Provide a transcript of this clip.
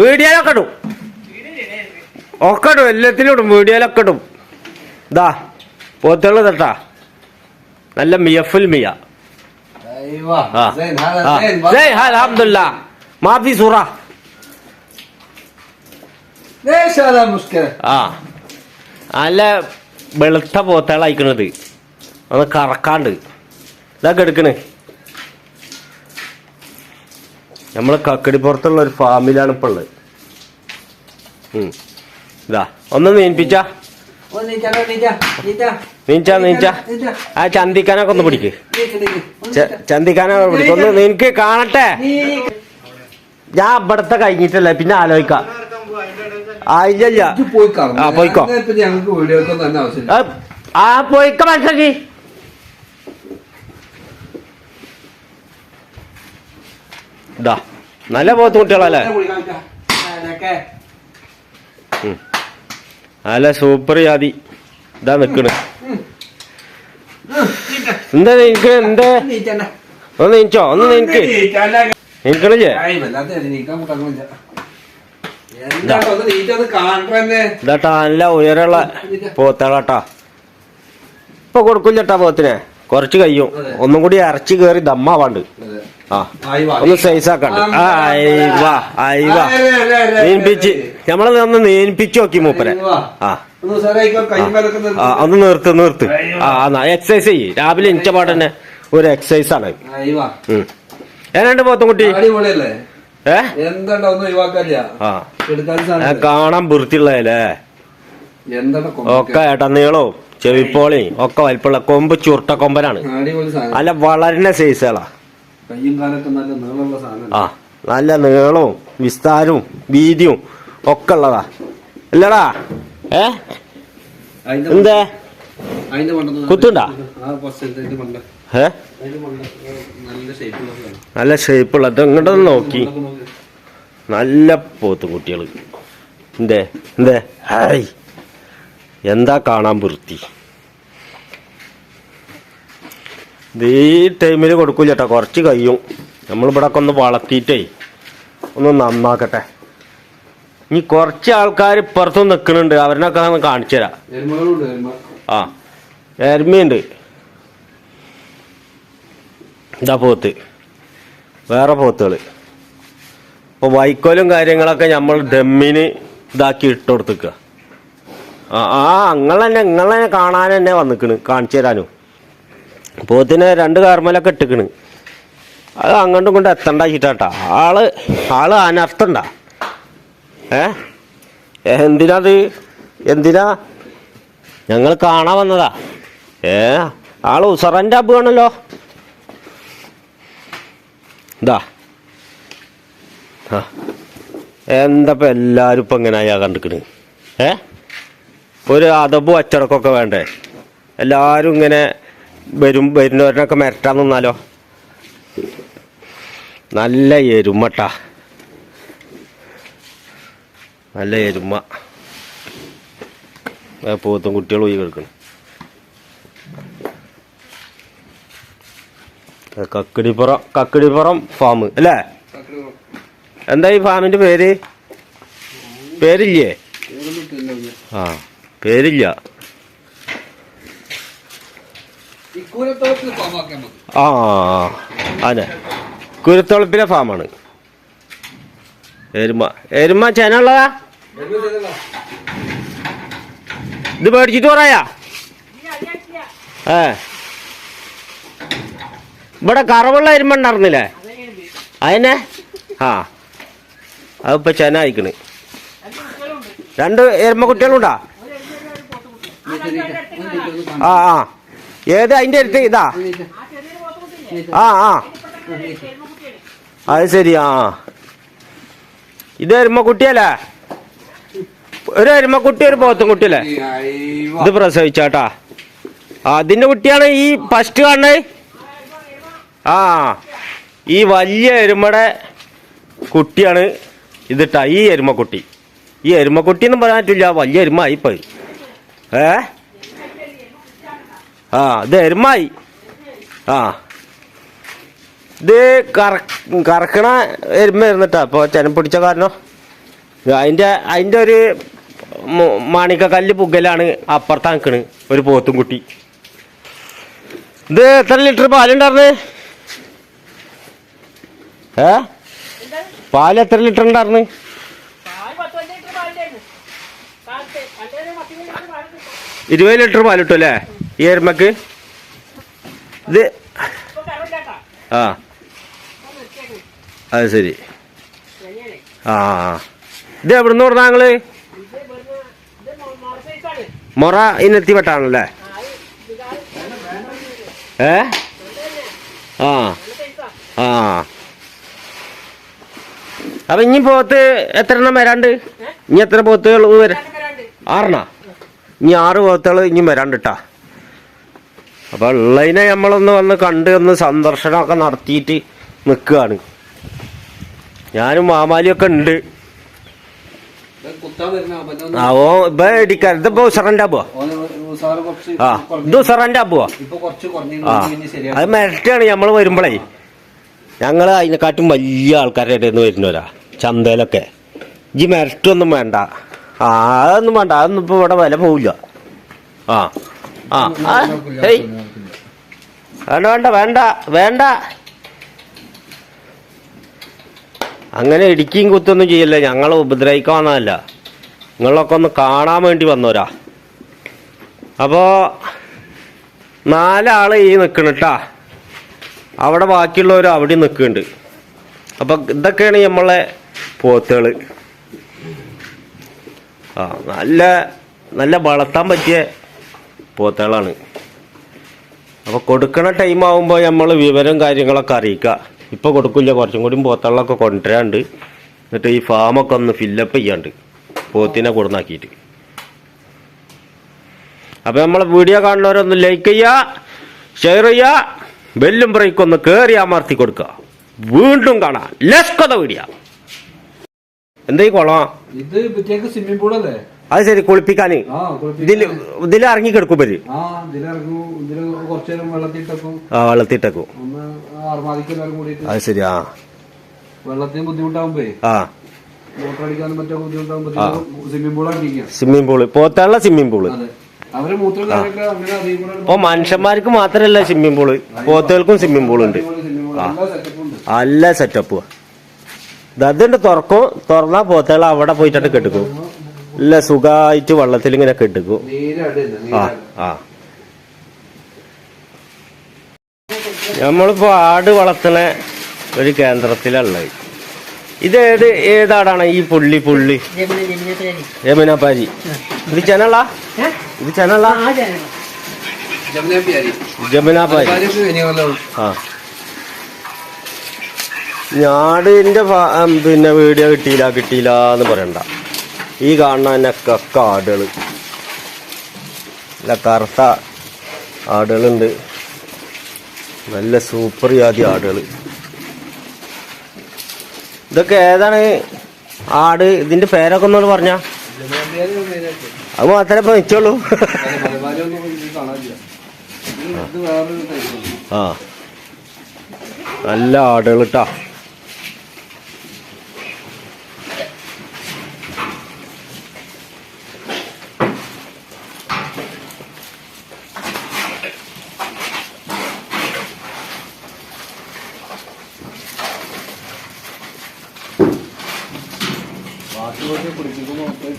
വീഡിയോയിലൊക്കെ ഇടും. ഒക്കെ ഇടും എല്ലാത്തിലും ഇടും വീഡിയോയിലൊക്കെ ഇതാ പോത്തുകൾ തട്ടാ. നല്ല മിയഫുൽ മിയ. അലഹമില്ല മാഫി സൂറ. ആ നല്ല വെളുത്ത പോത്തകളായിക്കണത് ഒന്ന് കറക്കാണ്ട്. ഇതൊക്കെ എടുക്കണേ. നമ്മൾ കക്കടിപ്പുറത്തുള്ള ഒരു ഫാമിലാണ് ഇപ്പൊ ഉള്ളത്. ഇതാ ഒന്ന് നീൻപിച്ച. നീഞ്ച നീഞ്ച ആ ചന്തിക്കാനൊക്കെ ഒന്ന് പിടിക്ക്. ചന്തിക്കാനൊക്കെ പിടിക്ക്. ഒന്ന് നിനക്ക് കാണട്ടെ. ഞാൻ ഇവിടത്തെ കഴിഞ്ഞിട്ടല്ലേ പിന്നെ ആലോചിക്കാം. ആ ഇല്ല ഇല്ല. പോയി കറങ്ങ്. ആ, പോയിക്കോ. ആ പോയിക്ക മനസ്സിലാക്കി. ഇതാ നല്ല പോത്ത് കുട്ടികളല്ലേ? നല്ല സൂപ്പർ ജാതി. ഇതാ നിക്കണ്. എന്താ നിനക്ക് എന്താ. ഒന്ന് നീച്ചോ ഒന്ന് നിനക്ക് നിക്കണില്ലേ? ഇതാട്ടാ നല്ല ഉയരമുള്ള പോത്തളട്ടാ ഇപ്പൊ കൊടുക്കില്ലട്ടാ പോത്തിനെ. കുറച്ച് കഴിയും. ഒന്നും കൂടി ഇറച്ചി കയറി ദമ്മാവാണ്ട്. ആ. ഒന്ന് സൈസ് ആക്കണ്ട് അയവാ അയവാ നീൻപിച്ച് നമ്മളെ ഒന്ന് നീൻപിച്ച് നോക്കി മൂപ്പരെ. ആ. ആ. ഒന്ന് നിർത്ത് നിർത്ത്. ആ എന്നാ എക്സസൈസ് ചെയ്യ്. രാവിലെ എനിച്ച പാടന്നെ ഒരു എക്സസൈസ് ആണ്. ഏതാണ്ട് പോത്തുംകുട്ടി ഏ? ആ. കാണാൻ വൃത്തിയുള്ളതല്ലേ? ഒക്കെ ഏട്ടാ നീളവും ചെവിപ്പോളയും ഒക്കെ വലിപ്പമുള്ള കൊമ്പ് ചുരുട്ട കൊമ്പനാണ്. അല്ല വളരുന്ന സൈസുകളാ കയ്യും കാലൊക്കെ നല്ല നീളമുള്ള സാധനം ആ നല്ല നീളവും വിസ്താരവും വീതിയും ഒക്കെ ഉള്ളതാ. അല്ലടാ ഏ? എന്തേ? കുത്തുണ്ടാ? ഏ? നല്ല ഷേപ്പുള്ള ഇങ്ങോട്ടൊന്ന് നോക്കി. നല്ല പോത്ത് കുട്ടികൾ എന്തേ? എന്തേ? ഹായ്. എന്താ കാണാൻ വൃത്തി? ഇത് ഈ ടൈമിൽ കൊടുക്കൂല ചേട്ടാ കുറച്ച് കഴിയും. നമ്മളിവിടെ ഒക്കെ ഒന്ന് വളർത്തിയിട്ടേ ഒന്ന് നന്നാക്കട്ടെ. ഇനി കുറച്ച് ആൾക്കാർ ഇപ്പുറത്ത് നിൽക്കുന്നുണ്ട് അവരിനൊക്കെ ഒന്ന് കാണിച്ചു തരാം. ആ എരുമയുണ്ട്. ഇതാ പോത്ത്. വേറെ പോത്തുകൾ ഇപ്പോൾ വൈക്കോലും കാര്യങ്ങളൊക്കെ നമ്മൾ ഡമ്മിന് ഇതാക്കി ഇട്ട് കൊടുത്തേക്കുക. ആ ആ അങ്ങനെ തന്നെ ഇങ്ങനെ തന്നെ കാണാൻ തന്നെ വന്നിക്കണ്. കാണിച്ചു തരാനും. പോത്തിന് രണ്ട് കാർമലൊക്കെ ഇട്ടിക്കണ്. അത് അങ്ങോട്ടും കൊണ്ട് എത്തണ്ടാച്ചിട്ടാ ആൾ ആൾ അനർത്ഥണ്ട. ഏ? എന്തിനാത് എന്തിനാ ഞങ്ങൾ കാണാൻ വന്നതാ. ഏ? ആൾ ഉസറന്റെ അബുവാണല്ലോ ഇതാ ആ. എല്ലാരും ഇപ്പൊ എങ്ങനെയാ കണ്ടിക്കണ്. ഏ? ഒരു അതബും അച്ചടക്കമൊക്കെ വേണ്ടേ? എല്ലാരും ഇങ്ങനെ വരും വരുന്നവരിനൊക്കെ മിരട്ടാൻ നിന്നാലോ? നല്ല എരുമട്ടാ. നല്ല എരുമ. പോത്തും കുട്ടികൾ പോയി കിടക്കണം. കക്കിടിപ്പുറം കക്കിടിപ്പുറം ഫാം അല്ലേ? എന്താ ഈ ഫാമിന്റെ പേര്? പേരില്ലേ? ആ പേരില്ല. ആ അതെ. കുരുത്തുളപ്പിലെ ഫാമാണ്. എരുമ എരുമ ചെന ഉള്ളതാ. ഇത് മേടിച്ചിട്ട് പറയാ ഏ. ഇവിടെ കറവുള്ള എരുമ ഉണ്ടായിരുന്നില്ലേ? അതിനെ ആ. അതിപ്പോ ചെന അയക്കണ് രണ്ട് എരുമ കുട്ടികളുണ്ടാ? ആ ആ. ഏത് അതിന്റെ അടുത്ത്? ഇതാ. ആ ആ. അത് ശരി ആ. ഇത് എരുമക്കുട്ടിയല്ലേ? ഒരു എരുമക്കുട്ടി ഒരു പോത്തും കുട്ടിയല്ലേ? ഇത് പ്രസവിച്ചാട്ടാ. അതിന്റെ കുട്ടിയാണ് ഈ ഫസ്റ്റ് കാണുന്നത്. ആ ഈ വലിയ എരുമയുടെ കുട്ടിയാണ് ഇതിട്ടാ ഈ എരുമക്കുട്ടി. ഈ എരുമക്കുട്ടി എന്നും പറയാൻ പറ്റില്ല വലിയ എരുമ പോയി ഏ? ആ ദേ എരുമായി ആ. ഇത് കറ കറക്കണ എരുമ ഇരുന്നിട്ടാ ഇപ്പോൾ ചെനം പിടിച്ച കാരണം. അതിന്റെ അതിന്റെ ഒരു മാണിക്ക മാണിക്കക്കല്ല് പുകലാണ് അപ്പുറത്ത് നിൽക്കണ് ഒരു പോത്തും കുട്ടി. ഇത് എത്ര ലിറ്റർ പാലുണ്ടായിരുന്നേ ഏ? പാൽ എത്ര ലിറ്റർ ഉണ്ടായിരുന്നു? ഇരുപത് ലിറ്റർ പാലിട്ടു അല്ലേ? ഈ എരുമക്ക് ഇത് ആ. അത് ശരി. ആ. ഇത് എവിടുന്ന് പറഞ്ഞ ഞങ്ങൾ മൊറ ഇനെത്തിപ്പെട്ടാണല്ലേ ഏ? ആ ആ. അപ്പൊ ഇനി പോത്ത് എത്ര എണ്ണം വരാണ്ട്? ഇനി എത്ര പോത്തുകൾ വരാ ആറെണ്ണ? ഇനി ആറ് പോത്തുകൾ ഇനി വരാണ്ട് ട്ടാ അപ്പൊ ഉള്ളതിനെ നമ്മളൊന്ന് വന്ന് കണ്ട് ഒന്ന് സന്ദർശനമൊക്കെ നടത്തിയിട്ട് നിൽക്കുകയാണ്. ഞാനും മാമാലിയൊക്കെ ഉണ്ട്. ആ ഓ ഇപ്പൊ ഇടിക്കാൻ. ഇതിപ്പോ ഉസറന്റെ പോവാ ആ ഇത് ഉസറന്റെ പോവാ ആ അത് മെരട്ടാണ് നമ്മൾ വരുമ്പോഴേ ഞങ്ങൾ അതിനെക്കാട്ടും വലിയ ആൾക്കാരുടെ ഇടയിൽ നിന്ന് വരുന്നവരാ ചന്തയിലൊക്കെ. ഇജ്ജി മെരട്ടൊന്നും വേണ്ട. ആ അതൊന്നും വേണ്ട. അതൊന്നും ഇപ്പൊ ഇവിടെ വില പോവില്ല. ആ ആ. ആ, ഹേയ് വേണ്ട വേണ്ട വേണ്ട വേണ്ട. അങ്ങനെ ഇടിക്കുകയും കുത്തൊന്നും ചെയ്യല്ലേ. ഞങ്ങൾ ഉപദ്രവിക്കാൻ വന്നതല്ല നിങ്ങളൊക്കെ ഒന്ന് കാണാൻ വേണ്ടി വന്നോരാ അപ്പോ നാലാൾ ഈ നിക്കണട്ടാ അവിടെ ബാക്കിയുള്ളവർ അവിടെ നിൽക്കുന്നുണ്ട് അപ്പൊ ഇതൊക്കെയാണ് നമ്മളെ പോത്തുകൾ. ആ നല്ല നല്ല വളർത്താൻ പറ്റിയ പോത്തുകളാണ്. അപ്പൊ കൊടുക്കണ ടൈം ആവുമ്പോൾ നമ്മൾ വിവരം കാര്യങ്ങളൊക്കെ അറിയിക്കുക. ഇപ്പൊ കൊടുക്കില്ല കുറച്ചും കൂടി പോത്തള്ളൊക്കെ കൊണ്ടുവരാണ്ട്. എന്നിട്ട് ഈ ഫാമൊക്കെ ഒന്ന് ഫില്ലപ്പ് ചെയ്യാണ്ട് പോത്തിനെ കൊടുന്നാക്കിയിട്ട് അപ്പൊ നമ്മൾ വീഡിയോ കാണുന്നവരൊന്ന് ലൈക്ക് ചെയ്യുക ഷെയർ ചെയ്യുക ബെല്ലും ബ്രേക്ക് ഒന്ന് കയറി അമർത്തി കൊടുക്കുക. വീണ്ടും കാണാം. ലസ്കത വീഡിയോ എന്തായി കൊള്ളാം ഇത് സ്വിമ്മിംഗ് പൂൾ അല്ലേ? അത് ശരി കുളിപ്പിക്കാന്. ഇതിൽ ഇറങ്ങി കിടക്കും ഇവർ. ആ വെള്ളത്തിട്ടക്കും. അത് ശരി ആ. വെള്ളത്തിന് ബുദ്ധിമുട്ടാകുമ്പോ ആ. സ്വിമ്മിംഗ് പൂൾ പോത്തുള്ള സ്വിമ്മിംഗ് പൂൾ ഇപ്പൊ മനുഷ്യന്മാർക്ക് മാത്രല്ല സ്വിമ്മിംഗ് പൂൾ പോത്തുകൾക്കും സ്വിമ്മിംഗ് പൂൾ ഉണ്ട്. അല്ല ഉണ്ട് നല്ല സെറ്റപ്പ് അതുണ്ട് തുറക്കും. തുറന്നാ പോത്തുകൾ അവിടെ പോയിട്ടാണ് കെട്ടിക്കും. നല്ല സുഖമായിട്ട് വെള്ളത്തിൽ ഇങ്ങനെ കെട്ടിക്കും ആ നീരാട് ആ. നമ്മളിപ്പോ ആട് വളർത്തണ ഒരു കേന്ദ്രത്തിലുള്ളത് ഇത് ഏത് ഏതാടാണ് ഈ പുള്ളി പുള്ളി? യമുനപ്പാരി ഇത് ചെനള ഇത് ചെനള ജമുനാപ്പാരി ആ. ഞാടിന്റെ പിന്നെ വീഡിയോ കിട്ടിയില്ല കിട്ടിയില്ല എന്ന് പറയണ്ട. ഈ കാണുന്ന തന്നെ കക്ക ആടുകൾ നല്ല കറുത്ത ആടുകളുണ്ട്. നല്ല സൂപ്പർ ജാതി ആടുകൾ. ഇതൊക്കെ ഏതാണ്? ആട് ഇതിന്റെ പേരൊക്കെ ഒന്നോട് പറഞ്ഞ? അത് മാത്രമേ ഇപ്പൊ ടൈപ്പാണ് ആ. നല്ല ആടുകൾ കേട്ടാ estuvo por aquí como pues,